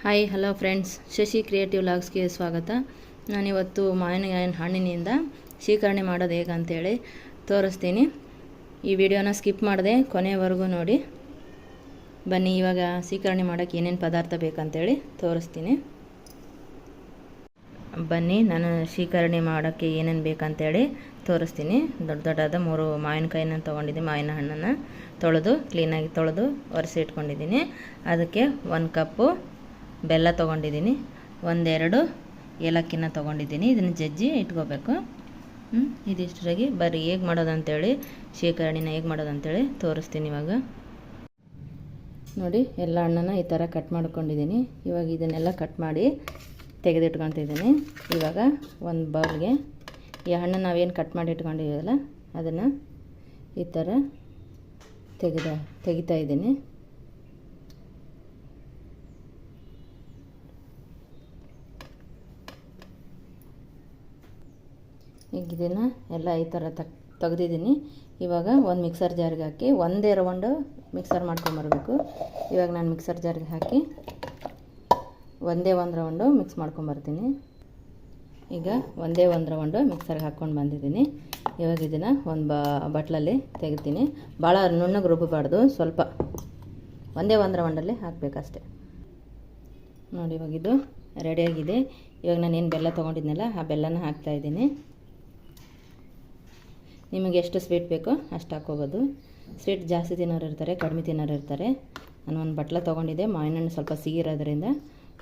Hi hello friends Shashi creative ಲಾಗ್ಸ್ಗೆ ಸ್ವಾಗತ. ನಾನಿವತ್ತು ಮಾವಿನಕಾಯಿನ ಹಣ್ಣಿನಿಂದ ಶೀಕರಣೆ ಮಾಡೋದು ಹೇಗೆ ಅಂತೇಳಿ ತೋರಿಸ್ತೀನಿ. ಈ ವಿಡಿಯೋನ ಸ್ಕಿಪ್ ಮಾಡಿದೆ ಕೊನೆವರೆಗೂ ನೋಡಿ. ಬನ್ನಿ, ಇವಾಗ ಶೀಕರಣೆ ಮಾಡೋಕ್ಕೆ ಏನೇನು ಪದಾರ್ಥ ಬೇಕಂತೇಳಿ ತೋರಿಸ್ತೀನಿ. ಬನ್ನಿ, ನಾನು ಶೀಕರಣೆ ಮಾಡೋಕ್ಕೆ ಏನೇನು ಬೇಕಂತೇಳಿ ತೋರಿಸ್ತೀನಿ. ದೊಡ್ಡ ದೊಡ್ಡದಾದ ಮೂರು ಮಾವಿನಕಾಯಿನ ತೊಗೊಂಡಿದ್ದೀನಿ ಮಾವಿನ ಹಣ್ಣನ್ನು ತೊಳೆದು ಕ್ಲೀನಾಗಿ ತೊಳೆದು ಒರೆಸಿ ಇಟ್ಕೊಂಡಿದ್ದೀನಿ. ಅದಕ್ಕೆ ಒಂದು ಕಪ್ಪು ಬೆಲ್ಲ ತೊಗೊಂಡಿದ್ದೀನಿ. ಒಂದೆರಡು ಏಲಕ್ಕಿನ ತೊಗೊಂಡಿದ್ದೀನಿ. ಇದನ್ನು ಜಜ್ಜಿ ಇಟ್ಕೋಬೇಕು. ಇದಿಷ್ಟರಾಗಿ ಇದಿಷ್ಟ್ರಾಗಿ ಬರೀ ಹೇಗೆ ಮಾಡೋದು ಅಂತೇಳಿ ಶೇಖರಣೆನ ಹೇಗೆ ಮಾಡೋದು ಅಂತೇಳಿ ತೋರಿಸ್ತೀನಿ ಇವಾಗ. ನೋಡಿ, ಎಲ್ಲ ಹಣ್ಣನ್ನು ಈ ಥರ ಕಟ್ ಮಾಡ್ಕೊಂಡಿದ್ದೀನಿ. ಇವಾಗ ಇದನ್ನೆಲ್ಲ ಕಟ್ ಮಾಡಿ ತೆಗೆದಿಟ್ಕೊತಿದ್ದೀನಿ. ಇವಾಗ ಒಂದು ಬೌಲ್ಗೆ ಈ ಹಣ್ಣು ನಾವೇನು ಕಟ್ ಮಾಡಿ ಇಟ್ಕೊಂಡಿದ್ದೀವಲ್ಲ ಅದನ್ನು ಈ ಥರ ತೆಗೆದ, ತೆಗಿತಾ ಇದ್ದೀನಿ. ಈಗ ಇದನ್ನು ಎಲ್ಲ ಈ ಥರ ತಕ್, ತೆಗ್ದಿದ್ದೀನಿ. ಇವಾಗ ಒಂದು ಮಿಕ್ಸರ್ ಜಾರಿಗೆ ಹಾಕಿ ಒಂದೇ ರೌಂಡು ಮಿಕ್ಸರ್ ಮಾಡ್ಕೊಂಬರ್ಬೇಕು ಇವಾಗ ನಾನು ಮಿಕ್ಸರ್ ಜಾರಿಗೆ ಹಾಕಿ ಒಂದೇ ಒಂದು ರೌಂಡು ಮಿಕ್ಸ್ ಮಾಡ್ಕೊಂಬರ್ತೀನಿ ಈಗ ಒಂದೇ ಒಂದು ರೌಂಡು ಮಿಕ್ಸರ್ಗೆ ಹಾಕ್ಕೊಂಡು ಬಂದಿದ್ದೀನಿ. ಇವಾಗ ಇದನ್ನು ಒಂದು ಬಾ, ಬಟ್ಲಲ್ಲಿ ತೆಗಿತೀನಿ. ಭಾಳ ನುಣ್ಣಗೆ ರುಬ್ಬಬಾರ್ದು ಸ್ವಲ್ಪ. ಒಂದೇ ಒಂದು ರೌಂಡಲ್ಲಿ ಹಾಕಬೇಕಷ್ಟೆ. ನೋಡಿ ಇವಾಗ ಇದು ರೆಡಿಯಾಗಿದೆ ಇವಾಗ ನಾನು ಏನು ಬೆಲ್ಲ ತೊಗೊಂಡಿದ್ನಲ್ಲ, ಆ ಬೆಲ್ಲನ ಹಾಕ್ತಾಯಿದ್ದೀನಿ ನಿಮಗೆ ಎಷ್ಟು ಸ್ವೀಟ್ ಬೇಕೋ ಅಷ್ಟು ಹಾಕ್ಕೋಬೋದು. ಸ್ವೀಟ್ ಜಾಸ್ತಿ ತಿನ್ನೋರು ಇರ್ತಾರೆ, ಕಡಿಮೆ ತಿನ್ನೋರು ಇರ್ತಾರೆ. ನಾನು ಒಂದು ಬಟ್ಲ ತೊಗೊಂಡಿದ್ದೆ ಮಾವಿನ ಹಣ್ಣು ಸ್ವಲ್ಪ ಸಿಗಿರೋದ್ರಿಂದ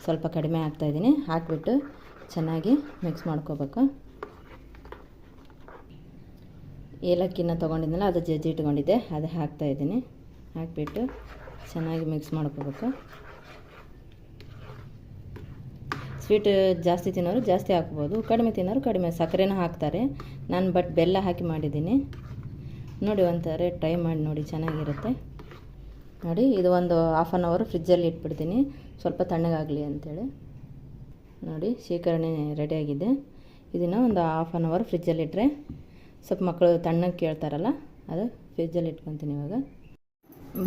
ಸ್ವಲ್ಪ ಕಡಿಮೆ ಹಾಕ್ತಾಯಿದ್ದೀನಿ ಹಾಕಿಬಿಟ್ಟು ಚೆನ್ನಾಗಿ ಮಿಕ್ಸ್ ಮಾಡ್ಕೋಬೇಕು. ಏಲಕ್ಕಿನ ತೊಗೊಂಡಿದ್ನಲ್ಲ, ಅದು ಜಜ್ಜಿ ಇಟ್ಕೊಂಡಿದ್ದೆ, ಅದು ಹಾಕ್ತಾಯಿದ್ದೀನಿ ಹಾಕಿಬಿಟ್ಟು ಚೆನ್ನಾಗಿ ಮಿಕ್ಸ್ ಮಾಡ್ಕೋಬೇಕು. ಸ್ವೀಟ್ ಜಾಸ್ತಿ ತಿನ್ನೋರು ಜಾಸ್ತಿ ಹಾಕ್ಬೋದು. ಕಡಿಮೆ ತಿನ್ನೋರು ಕಡಿಮೆ. ಸಕ್ಕರೆನ ಹಾಕ್ತಾರೆ. ನಾನು ಬಟ್ ಬೆಲ್ಲ ಹಾಕಿ ಮಾಡಿದ್ದೀನಿ. ನೋಡಿ, ಒಂಥರ ಟ್ರೈ ಮಾಡಿ ನೋಡಿ, ಚೆನ್ನಾಗಿರುತ್ತೆ. ನೋಡಿ, ಇದು ಒಂದು ಹಾಫ್ ಆನ್ ಅವರ್ ಫ್ರಿಜ್ಜಲ್ಲಿ ಇಟ್ಬಿಡ್ತೀನಿ. ಸ್ವಲ್ಪ ತಣ್ಣಗಾಗಲಿ ಅಂಥೇಳಿ ನೋಡಿ, ಶೇಖರಣೆ ರೆಡಿಯಾಗಿದೆ ಇದನ್ನು ಒಂದು ಹಾಫ್ ಆನ್ ಅವರ್ ಫ್ರಿಜ್ಜಲ್ಲಿ ಇಟ್ಟರೆ ಸ್ವಲ್ಪ ಮಕ್ಕಳು ತಣ್ಣಗೆ ಕೇಳ್ತಾರಲ್ಲ, ಅದು ಫ್ರಿಜ್ಜಲ್ಲಿ ಇಟ್ಕೊತೀನಿ ಇವಾಗ.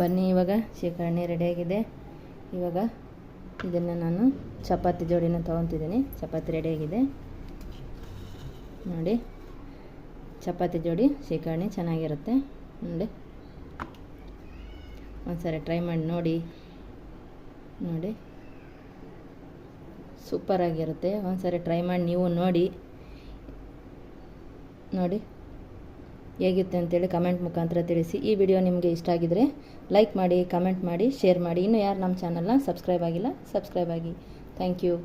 ಬನ್ನಿ, ಇವಾಗ ಶೇಖರಣೆ ರೆಡಿಯಾಗಿದೆ ಇವಾಗ ಇದನ್ನು ನಾನು ಚಪಾತಿ ಜೋಡಿನ ತೊಗೊತಿದ್ದೀನಿ. ಚಪಾತಿ ರೆಡಿಯಾಗಿದೆ ನೋಡಿ. ಚಪಾತಿ ಜೋಡಿ ಶೇಖರಣೆ ಚೆನ್ನಾಗಿರುತ್ತೆ. ನೋಡಿ. ಒಂದ್ಸರಿ ಟ್ರೈ ಮಾಡಿ ನೋಡಿ. ನೋಡಿ. ಸೂಪರಾಗಿರುತ್ತೆ ಒಂದ್ಸರಿ ಟ್ರೈ ಮಾಡಿ ನೀವು ನೋಡಿ. ನೋಡಿ. ಹೇಗಿತ್ತು ಅಂತೇಳಿ ಕಮೆಂಟ್ ಮುಖಾಂತರ ತಿಳಿಸಿ. ಈ ವಿಡಿಯೋ ನಿಮಗೆ ಇಷ್ಟ ಆಗಿದರೆ ಲೈಕ್ ಮಾಡಿ ಕಮೆಂಟ್ ಮಾಡಿ ಶೇರ್ ಮಾಡಿ. ಇನ್ನೂ ಯಾರು ನಮ್ಮ ಚಾನಲ್ನ ಸಬ್ಸ್ಕ್ರೈಬ್ ಆಗಿಲ್ಲ ಸಬ್ಸ್ಕ್ರೈಬ್ ಆಗಿ. Thank you